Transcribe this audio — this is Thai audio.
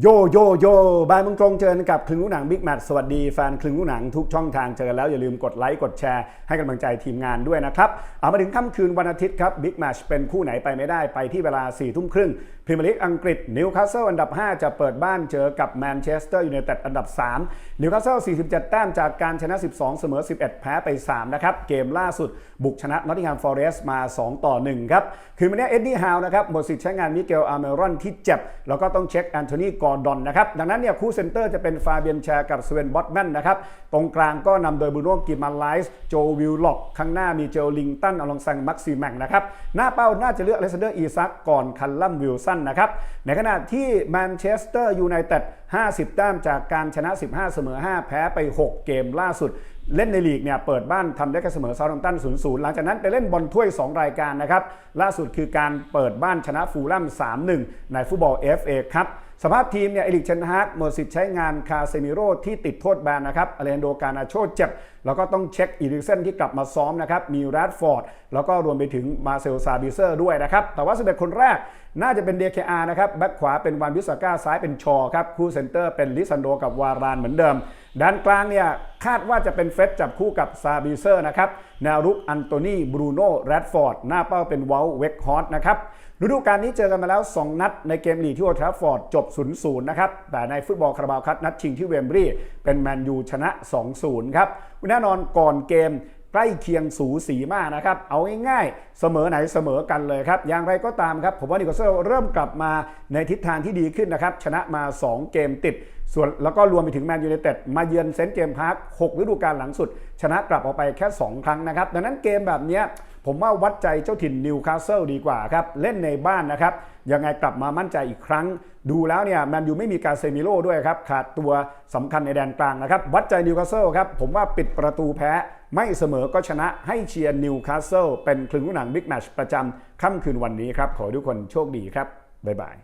โยโยโยบายมึงตรงเจอกันกับคลึงลูกหนังบิ๊กแมทสวัสดีแฟนคลึงลูกหนังทุกช่องทางเจอแล้วอย่าลืมกดไลค์กดแชร์ให้กำลังใจทีมงานด้วยนะครับ เอามาถึงค่ำคืนวันอาทิตย์ครับบิ๊กแมทเป็นคู่ไหนไปไม่ได้ไปที่เวลา4ี่ทุ่มครึ่งพรีเมียร์ลีกอังกฤษนิวคาสเซิลอันดับ 5 จะเปิดบ้านเจอกับแมนเชสเตอร์ยูไนเต็ดอันดับ 3 นิวคาสเซิล 47 แต้มจากการชนะ 12 เสมอ 11 แพ้ไป 3 นะครับ เกมล่าสุดบุกชนะนอตติงแฮมฟอเรสต์มา 2 ต่อ 1 ครับ คือวันนี้เอ็ดดี้ฮาวนะครับหมดสิทธิ์ใช้งานมิเกลอาร์เมรอนที่เจ็บ แล้วก็ต้องเช็คแอนโทนีกอร์ดอนนะครับดังนั้นเนี่ยคู่เซนเตอร์จะเป็นฟาเบียนแชร์กับสเวนบอตแมนนะครับตรงกลางก็นำโดยบูโน่กิมาไลส์โจวิลล็อกข้างหน้ามีเจลลิงตันอลองซังมักซิแมงนะครับหน้าเป้าน่าจะเลือกเลสเดอร์อีซักก่อนคันลัมวิลสันนะครับในขณะที่แมนเชสเตอร์ยูไนเต็ด50 แต้มจากการชนะ 15 เสมอ 5 แพ้ไป 6 เกมล่าสุดเล่นในลีกเนี่ยเปิดบ้านทำได้แค่เสมอเซาท์แฮมป์ตัน0-0หลังจากนั้นไปเล่นบอลถ้วย 2 รายการนะครับ ล่าสุดคือการเปิดบ้านชนะฟูลแลม3-1 ในฟุตบอล FA ครับ สภาพทีมเนี่ยเอริกเชนฮากหมดสิทธิ์ใช้งานคาเซมิโร่ที่ติดโทษแบนนะครับอเลนโดการนาโชเจ็บ แล้วก็ต้องเช็คอีริกเซนที่กลับมาซ้อมนะครับมีแรดฟอร์ด แล้วก็รวมไปถึงมาเซลซาบิเซอร์ด้วยนะครับ แต่ว่า11คนแรกน่าจะเป็น DKR นะครับแบ็คขวาเป็นวานวิสาก้าซ้ายเป็นชอครับคู่เซนเตอร์เป็นลิซันโดกับวารานเหมือนเดิมด้านกลางเนี่ยคาดว่าจะเป็นเฟรดจับคู่กับซาบิเซอร์นะครับแนวรุกอันโตนีบรูโน่แรดฟอร์ดหน้าเป้าเป็นวอลเวกฮอตนะครับฤดูกาลนี้เจอกันมาแล้ว 2 นัดในเกมลีกที่โอทราฟอร์ดจบ0-0 นะครับ แต่ในฟุตบอลคาราบาวคัพนัดชิงที่เวมบรีเป็นแมนยูชนะ 2-0 ครับแน่นอนก่อนเกม ใกล้เคียงสูสีมากนะครับ เอาง่ายๆ เสมอไหนเสมอกันเลยครับ อย่างไรก็ตามครับ ผมว่านิโคลเซลเริ่มกลับมาในทิศทางที่ดีขึ้นนะครับ ชนะมา 2 เกมติด ส่วนแล้วก็รวมไปถึงแมนยูไนเต็ดมาเยือนเซนต์เกมพาร์ค6ฤดูกาลหลังสุด ชนะกลับออกไปแค่ 2 ครั้งนะครับ ดังนั้นเกมแบบนี้ผมว่าวัดใจเจ้าถิ่นนิวคาสเซิลดีกว่าครับ เล่นในบ้านนะครับ ยังไงกลับมามั่นใจอีกครั้ง ดูแล้วเนี่ยแมนยูไม่มีการเซมิโลด้วยครับ ขาดตัวสำคัญในแดนกลางนะครับ วัดใจนิวคาสเซิลครับ ผมว่าปิดประตูแพ้ ไม่เสมอก็ชนะให้เชียร์นิวคาสเซิลเป็นคลึงหนังบิ๊กแมชประจำค่ำคืนวันนี้ครับ ขอทุกคนโชคดีครับ บ๊ายบาย